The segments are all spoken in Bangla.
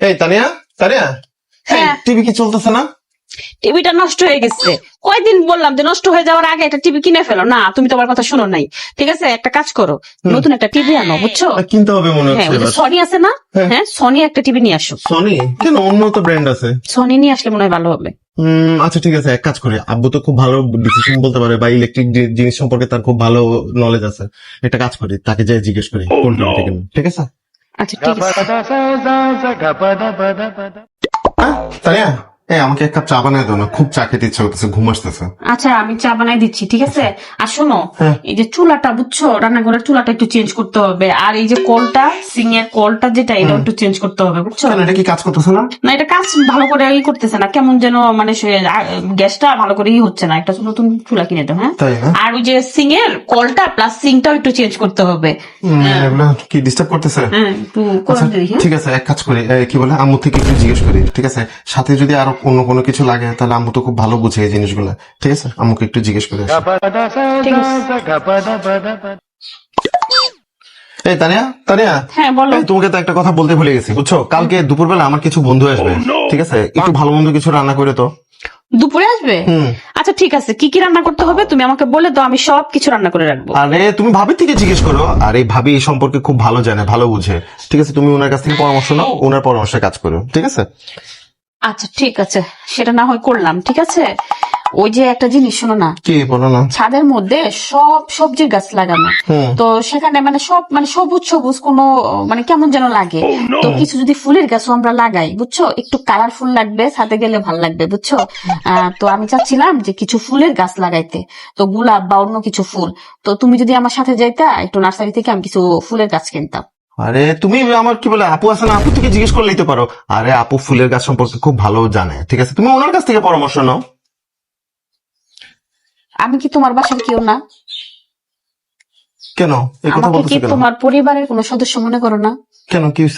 এই তানিয়া? তানিয়া? হ্যাঁ। টিভি কি চলতেছে না? টিভিটা নষ্ট হয়ে গেছে। কয়দিন বললাম যে নষ্ট হয়ে যাওয়ার আগে একটা টিভি কিনে ফেলো। না তুমি তোমার কথা শোনো নাই। ঠিক আছে একটা কাজ করো। নতুন একটা টিভি আনো বুঝছ? কিনতে হবে মনে হ্যাঁ হচ্ছে সনি আছে না? হ্যাঁ। হ্যাঁ সনি একটা টিভি নিয়ে আসো। সনি কেন অন্য তো ব্র্যান্ড আছে? সনি নিয়ে আসলে মনে হয় ভালো হবে। আচ্ছা ঠিক আছে এক কাজ করি। আব্বু তো খুব ভালো ডিসিশন বলতে পারে বা ইলেকট্রিক জিনিস সম্পর্কে তার খুব ভালো নলেজ আছে। একটা কাজ করি তাকে যাই জিজ্ঞেস করি কোন ঠিক আছে? আচ্ছা ঠিক আছে। হ্যাঁ তানিয়া এই আমাকে এক কাপ চা বানায় দাও না খুব চা খেতে ইচ্ছা করতেছে ঘুম আসতেছে। আচ্ছা আমি চা বানাই দিচ্ছি ঠিক আছে? আর শোনো হ্যাঁ। এই যে চুলাটা বুঝছ? রান্নাঘরের চুলাটা একটু চেঞ্জ করতে হবে। আর এই যে কলটা সিং এর কলটা যেটা এটা একটু চেঞ্জ করতে হবে বুঝছ? কেন এটা কি কাজ করতেছে না? না এটা কাজ ভালো করে ই করতেছে না। কেমন যেন মানে গ্যাসটা ভালো করে ই হচ্ছে না। একটা নতুন চুলা কিনে দাও হ্যাঁ? আর ওই যে সিং এর কলটা প্লাস সিংটাও একটু চেঞ্জ করতে হবে। কি ডিস্টার্ব করতেছে? হ্যাঁ একটু করে আচ্ছা, দিই হ্যাঁ? ঠিক আছে এক কাজ করি। কি বলে আম্মু থেকে একটু জিজ্ঞেস করি ঠিক আছে? সাথে যদি আরও অন্য কোনো কিছু লাগে তাহলে আম্মু তো খুব ভালো বুঝে এই জিনিসগুলো। ঠিক আছে? আম্মুকে একটু জিজ্ঞেস করে আসি। ঠিক আছে। এই তানিয়া তানিয়া হ্যাঁ বলো। তোমাকে তো একটা কথা বলতে ভুলে গেছি বুঝছ? কালকে দুপুরবেলা আমার কিছু বন্ধু আসবে ঠিক আছে? একটু ভালো মন্দ কিছু রান্না করে তো দুপুরে আসবে? আচ্ছা ঠিক আছে। কি কি রান্না করতে হবে তুমি আমাকে বলে দাও আমি সব কিছু রান্না করে রাখব। আরে তুমি ভাবির থেকে জিজ্ঞেস করো। আর এই ভাবি এই সম্পর্কে খুব ভালো জানে ভালো বুঝে। ঠিক আছে তুমি ওনার কাছ থেকে পরামর্শ নাও ওনার পরামর্শে কাজ করো ঠিক আছে? আচ্ছা ঠিক আছে। সেটা না হয় করলাম ঠিক আছে? ওই যে একটা জিনিস শোনো না। কি বলো না। ছাদের মধ্যে সব সবজির গাছ লাগানো। তো সেখানে মানে সব মানে সবুজ সবুজ কোনো মানে কেমন যেন লাগে। তো কিছু যদি ফুলের গাছও আমরা লাগাই বুঝছ? একটু কালারফুল লাগবে ছাদে গেলে ভালো লাগবে বুঝছ? তো আমি চাচ্ছিলাম যে কিছু ফুলের গাছ লাগাইতে। তো গোলাপ বা অন্য কিছু ফুল। তো তুমি যদি আমার সাথে যাইতা একটু নার্সারি থেকে আমি কিছু ফুলের গাছ কিনতাম। আরে তুমি আমার কি বলে আপু আছে না আপু? থেকে জিজ্ঞেস করে নিতে পারো। আরে আপু ফুলের গাছ সম্পর্কে খুব ভালো জানে ঠিক আছে? তুমি ওনার কাছ থেকে পরামর্শ নাও। আমি কি তোমার বাসার কেউ না? কেন? এই কথা আমাকে কি বলতেছো কেন? তোমার পরিবারের কোনো সদস্য মনে করো না? কেন? কি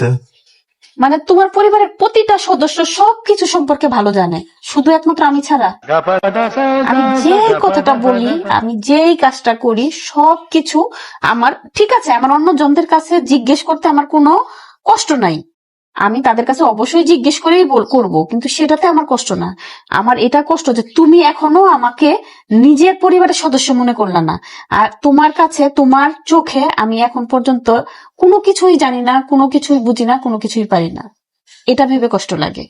মানে তোমার পরিবারের প্রতিটা সদস্য সবকিছু সম্পর্কে ভালো জানে। শুধু একমাত্র আমি ছাড়া। আমি যেই কথাটা বলি আমি যেই কাজটা করি সবকিছু আমার ঠিক আছে। আমার অন্য জনদের কাছে জিজ্ঞেস করতে আমার কোনো কষ্ট নাই। আমি তাদের কাছে অবশ্যই জিজ্ঞেস করেই করব, কিন্তু সেটাতে আমার কষ্ট না। আমার এটা কষ্ট যে তুমি এখনও আমাকে নিজের পরিবারের সদস্য মনে করলা না। আর তোমার কাছে, তোমার চোখে আমি এখন পর্যন্ত কোনো কিছুই জানি না, কোনো কিছুই বুঝি না, কোনো কিছুই পারি না। এটা ভেবে কষ্ট লাগে।